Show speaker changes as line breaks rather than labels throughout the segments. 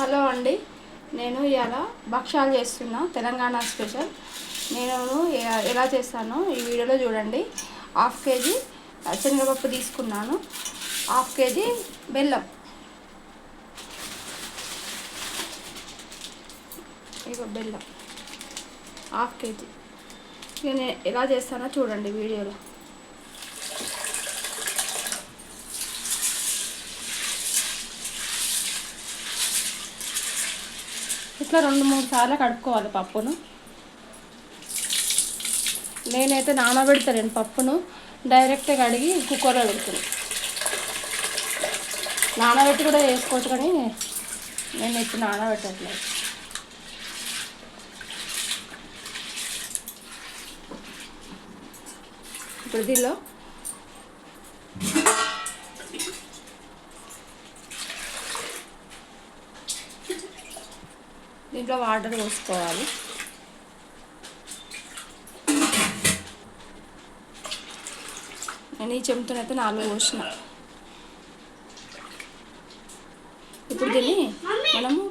Hello అండి. నేను ఇవాళ భక్షాలు చేస్తున్నా తెలంగాణ స్పెషల్. నేను ఎలా చేస్తానో ఈ వీడియోలో చూడండి. హాఫ్ కేజీ శనగపప్పు తీసుకున్నాను. హాఫ్ కేజీ బెల్లం. ఇక బెల్లం. Half KG. నేను ఎలా చేస్తానో చూడండి వీడియోలో. ఇట్లా రెండు మూడు సార్లు కడుక్కోవాలి పప్పును. నేనైతే నానబెడతాను పప్పును. డైరెక్ట్గా కడిగి కుక్కర్లో పెడుతున్నాను నానబెట్టి కూడా వేసుకోవచ్చు కానీ నేను ఇప్పుడు నానబెట్టట్లేదు. ఇప్పుడు దీనిలో దీంట్లో వాటర్ పోసుకోవాలి. నేను ఈ అయితే నాలుగు పోసిన. ఇప్పుడు దీన్ని మనము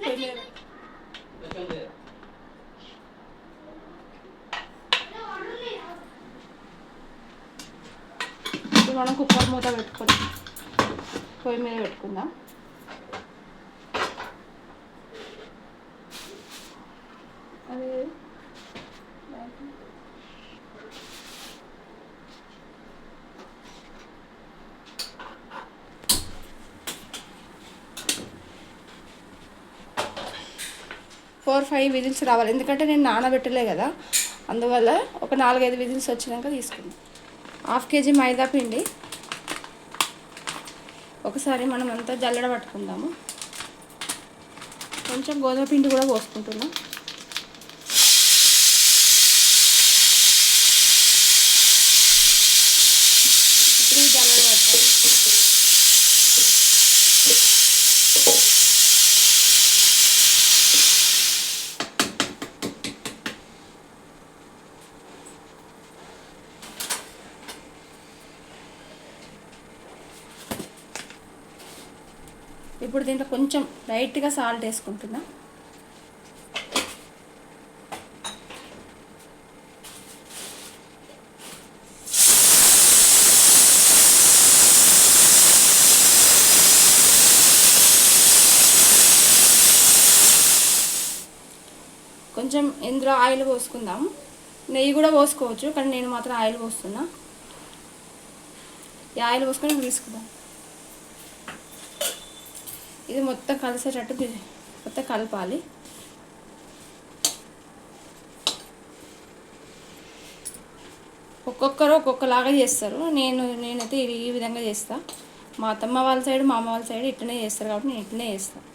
ఇప్పుడు మనం కుక్కర్ మూత పెట్టుకొని పొయ్యి మీద పెట్టుకుందాం. అది ఫోర్ ఫైవ్ విజిల్స్ రావాలి. ఎందుకంటే నేను నానబెట్టలే కదా. అందువల్ల ఒక నాలుగైదు విజిల్స్ వచ్చినాక తీసుకుందాం. హాఫ్ కేజీ మైదా పిండి. ఒకసారి మనం అంతా జల్లడ పట్టుకుందాము. కొంచెం గోధుమ పిండి కూడా పోసుకుంటున్నాం ఇప్పుడు ఈ జల్లెడ పట్టాలి ఇప్పుడు దీంట్లో కొంచెం లైట్గా సాల్ట్ వేసుకుంటున్నా. కొంచెం ఇందులో ఆయిల్ పోసుకుందాం. నెయ్యి కూడా పోసుకోవచ్చు కానీ నేను మాత్రం ఆయిల్ పోస్తున్నా. ఈ ఆయిల్ పోసుకొని తీసుకుందాం. ఇది మొత్తం కలిసేటట్టు మొత్తం కలపాలి. ఒక్కొక్కరు ఒక్కొక్కలాగా చేస్తారు. నేను నేనైతే ఈ విధంగా చేస్తాను మా అత్తమ్మ వాళ్ళ సైడ్ మా అమ్మ వాళ్ళ సైడ్ ఇట్లనే చేస్తారు కాబట్టి నేను ఇట్లనే చేస్తాను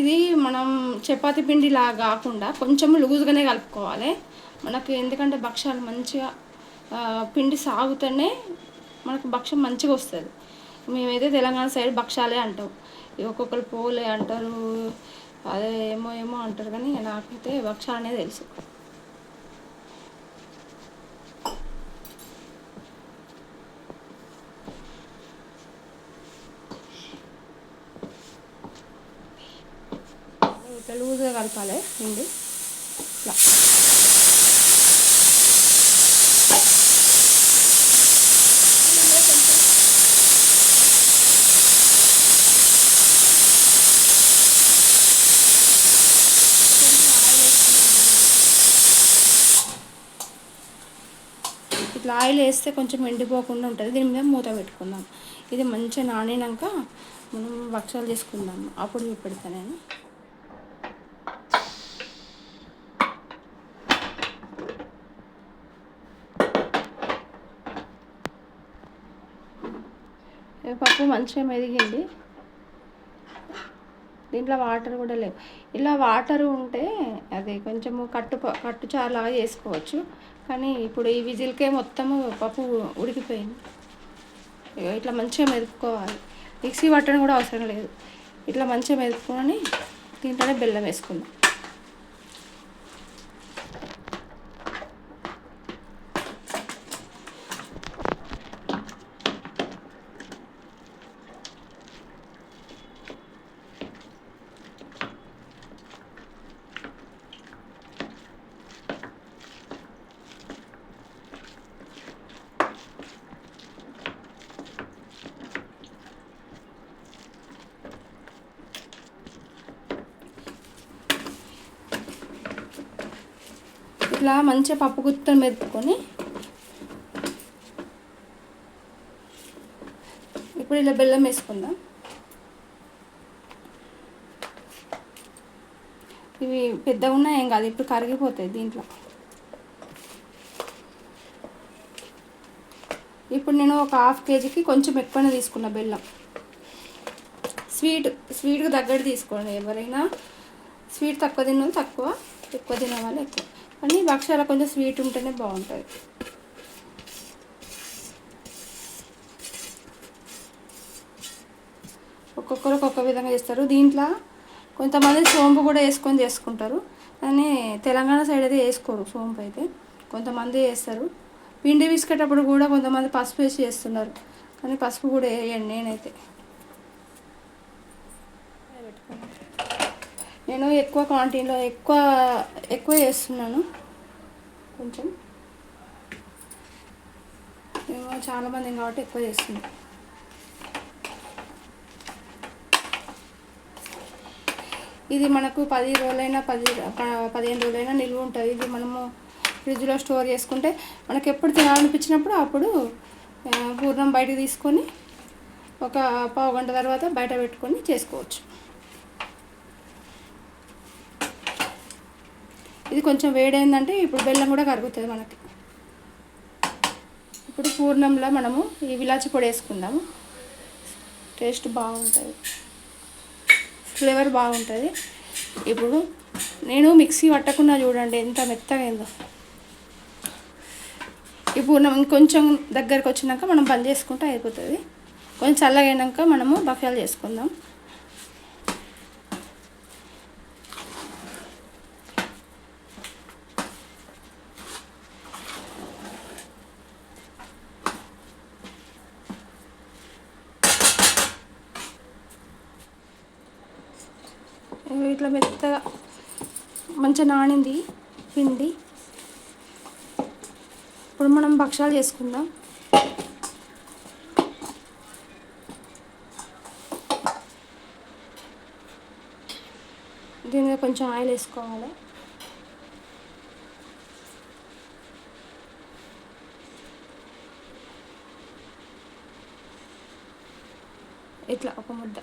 ఇది మనం చపాతి పిండిలా కాకుండా కొంచెం లూజ్గానే కలుపుకోవాలి. మనకు ఎందుకంటే భక్ష్యాలు మంచిగా పిండి సాగుతూనే మనకు భక్ష్యం మంచిగా వస్తుంది. మేమైతే తెలంగాణ సైడ్ భక్ష్యాలే అంటాం. ఒక్కొక్కరు పోలే అంటారు అదే ఏమో ఏమో అంటారు కానీ నాకైతే భక్ష్యాలనే తెలుసు. ఇట్లా లూజ్గా కలపాలి పిండి ఇట్లా ఇట్లా ఆయిల్ వేస్తే కొంచెం ఎండిపోకుండా ఉంటుంది. దీని మీద మూత పెట్టుకుందాం. ఇది మంచిగా నానినాక మనం భక్షాలు చేసుకుందాం అప్పుడు పెడతా నేను. పప్పు మంచిగా మెదిగింది. దీంట్లో వాటర్ కూడా లేవు. ఇలా వాటర్ ఉంటే అది కొంచెము కట్టు కట్టు చారులాగా చేసుకోవచ్చు. కానీ ఇప్పుడు ఈ విజిల్కే మొత్తము పప్పు ఉడికిపోయింది. ఇగో ఇట్లా మంచిగా మెదుపుకోవాలి. మిక్సీ పట్టడం కూడా అవసరం లేదు. ఇట్లా మంచిగా మెదుపుకొని దీంట్లోనే బెల్లం వేసుకుందాం. ఇట్లా మంచిగా పప్పు గుత్తను మెదుపుకొని ఇప్పుడు ఇలా బెల్లం వేసుకుందాం. ఇవి పెద్దగా ఉన్నాయి ఏం కాదు ఇప్పుడు కరిగిపోతాయి దీంట్లో. ఇప్పుడు నేను ఒక హాఫ్ కేజీకి కొంచెం ఎక్కువనే తీసుకున్న బెల్లం. స్వీట్ స్వీట్కి తగ్గట్టు తీసుకోండి ఎవరైనా. స్వీట్ తక్కువ తిన్న తక్కువ ఎక్కువ తినే వాళ్ళు ఎక్కువ. కానీ భక్షాలు కొంచెం స్వీట్ ఉంటేనే బాగుంటుంది. ఒక్కొక్కరు ఒక్కొక్క విధంగా చేస్తారు. దీంట్లో కొంతమంది సోంపు కూడా వేసుకొని చేసుకుంటారు. కానీ తెలంగాణ సైడ్ అయితే వేసుకోరు సోంపు అయితే. కొంతమంది వేస్తారు. పిండి పిసికేటప్పుడు కూడా కొంతమంది పసుపు వేసి చేస్తున్నారు. కానీ పసుపు కూడా వేయండి నేనైతే. నేను ఎక్కువ క్వాంటిటీలో ఎక్కువ ఎక్కువ చేస్తున్నాను. కొంచెం. మేము చాలామంది కాబట్టి ఎక్కువ చేస్తున్నాం. ఇది మనకు పది రోజులైనా పది ప- పదిహేను రోజులైనా నిల్వ ఉంటుంది. ఇది మనము ఫ్రిడ్జ్లో స్టోర్ చేసుకుంటే మనకు ఎప్పుడు తినాలనిపించినప్పుడు అప్పుడు పూర్ణం బయటకు తీసుకొని ఒక పావు గంట తర్వాత బయట పెట్టుకొని చేసుకోవచ్చు. ఇది కొంచెం వేడైందంటే ఇప్పుడు బెల్లం కూడా కరుగుతుంది మనకి. ఇప్పుడు పూర్ణంలో మనము ఈ విలాచి పొడి వేసుకుందాము. టేస్ట్ బాగుంటుంది. ఫ్లేవర్ బాగుంటుంది. ఇప్పుడు నేను మిక్సీ పట్టకుండా చూడండి ఎంత మెత్తగా అయిందో ఈ పూర్ణం ఇంకొంచెం దగ్గరకు వచ్చినాక మనం బంద్ చేసుకుంటే అయిపోతుంది. కొంచెం చల్లగైనాక మనము బఫాలు చేసుకుందాం ఇవి ఇట్లా మెత్తగా మంచిగా నానింది పిండి. ఇప్పుడు మనం భక్షాలు చేసుకుందాం. దీని మీద కొంచెం ఆయిల్ వేసుకోవాలి. ఇట్లా ఒక ముద్ద.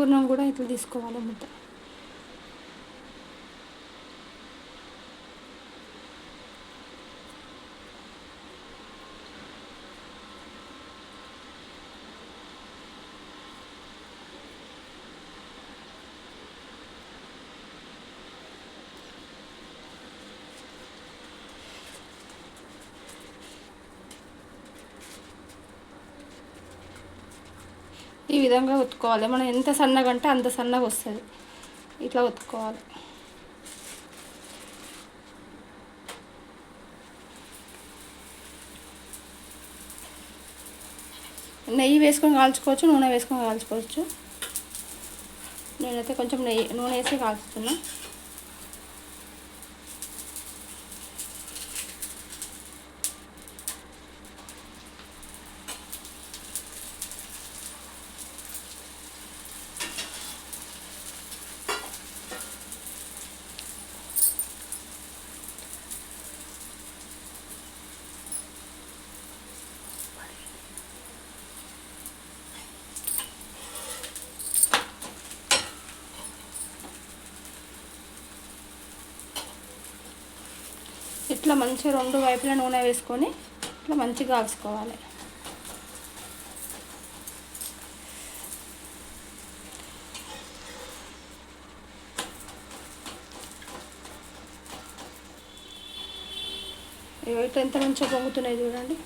పూర్ణం కూడా ఇట్లా తీసుకోవాలి ముద్ద ఈ విధంగా ఉతుకోవాలి మనం ఎంత సన్నగా అంటే అంత సన్నగా వస్తుంది. ఇట్లా ఉతుకోవాలి నెయ్యి వేసుకొని కాల్చుకోవచ్చు నూనె వేసుకొని కాల్చుకోవచ్చు. నేనైతే కొంచెం నెయ్యి నూనె వేసి కాల్చుతున్నా. ఇట్లా మంచిగా రెండు వైపులా నూనె వేసుకొని ఇట్లా మంచిగా కాల్చుకోవాలి. ఇటు ఇట్లా ఎంత మంచిగా పొంగుతున్నాయి చూడండి.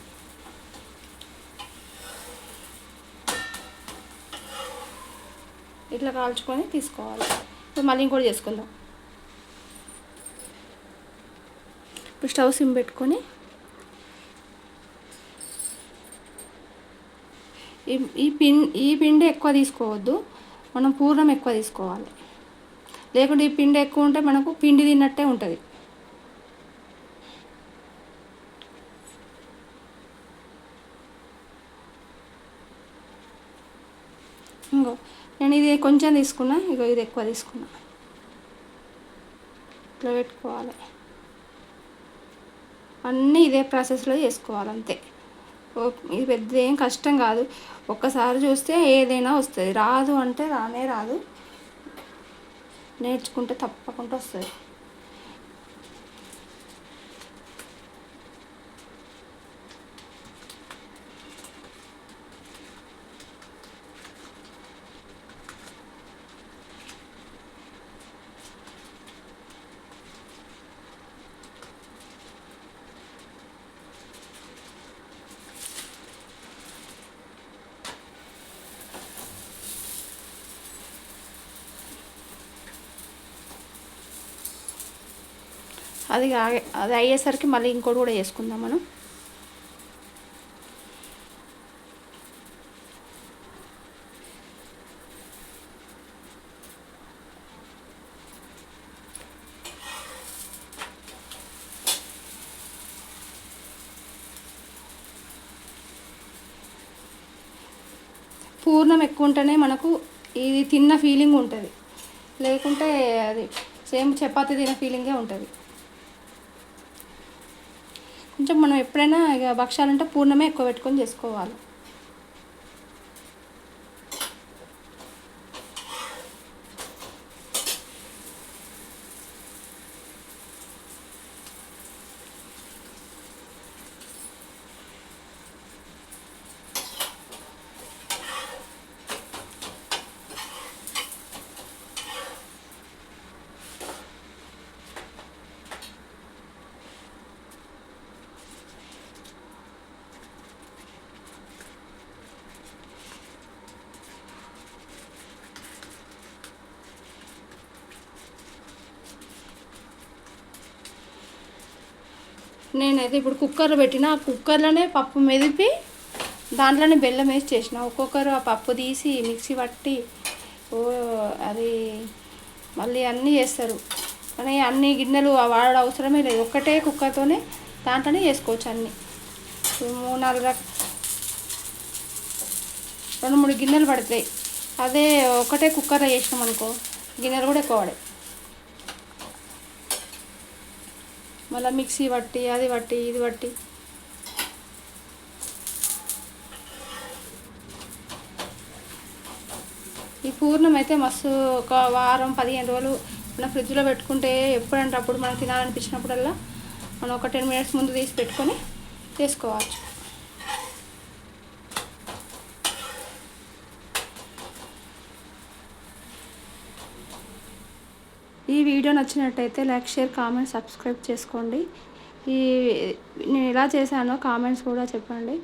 ఇట్లా కాల్చుకొని తీసుకోవాలి. మళ్ళీ ఇంకోటి చేసుకుందాం ఇప్పుడు స్టవ్ సిమ్ పెట్టుకొని ఈ ఈ ఈ పిండి ఎక్కువ తీసుకోవద్దు. మనం పూర్ణం ఎక్కువ తీసుకోవాలి. లేకుంటే ఈ పిండి ఎక్కువ ఉంటే మనకు పిండి తిన్నట్టే ఉంటుంది. ఇంకో నేను ఇది కొంచెం తీసుకున్నా ఇగో ఇది ఎక్కువ తీసుకున్నా. ఇట్లా పెట్టుకోవాలి. అన్నీ ఇదే ప్రాసెస్లో చేసుకోవాలి అంతే ఇది పెద్ద ఏం కష్టం కాదు. ఒక్కసారి చూస్తే ఏదైనా వస్తుంది. రాదు అంటే రానే రాదు. నేర్చుకుంటే తప్పకుండా వస్తుంది. అది అది అయ్యేసరికి మళ్ళీ ఇంకోటి కూడా చేసుకుందాం మనం. పూర్ణం ఎక్కువ ఉంటేనే మనకు ఇది తిన్న ఫీలింగ్ ఉంటుంది. లేకుంటే అది సేమ్ చపాతి తిన్న ఫీలింగే ఉంటుంది. కొంచెం మనం ఎప్పుడైనా ఇక భక్షాలంటే పూర్ణమే ఎక్కువ పెట్టుకొని చేసుకోవాలి. నేనైతే ఇప్పుడు కుక్కర్ పెట్టిన కుక్కర్లోనే పప్పు మెదిపి దాంట్లోనే బెల్లం వేసి చేసిన. ఒక్కొక్కరు ఆ పప్పు తీసి మిక్సీ పట్టి ఓ అది మళ్ళీ అన్నీ చేస్తారు. కానీ అన్ని గిన్నెలు వాడడం అవసరమే లేదు. ఒక్కటే కుక్కర్తోనే దాంట్లోనే చేసుకోవచ్చు అన్నీ. మూడు నాలుగు రక రెండు మూడు గిన్నెలు పడతాయి. అదే ఒకటే కుక్కర్లో చేసినాం అనుకో గిన్నెలు కూడా ఎక్కువ పడాయి మళ్ళీ మిక్సీ పట్టి అది పట్టి ఇది పట్టి. ఈ పూర్ణం అయితే మస్తు ఒక వారం పదిహేను రోజులు మన ఫ్రిడ్జ్లో పెట్టుకుంటే ఎప్పుడంటే అప్పుడు మనం తినాలనిపించినప్పుడల్లా మనం ఒక టెన్ మినిట్స్ ముందు తీసి పెట్టుకొని చేసుకోవచ్చు ఈ వీడియో నచ్చినట్టయితే లైక్ షేర్ కామెంట్ సబ్స్క్రైబ్ చేసుకోండి. ఈ నేను ఎలా చేశానో కామెంట్స్ కూడా చెప్పండి.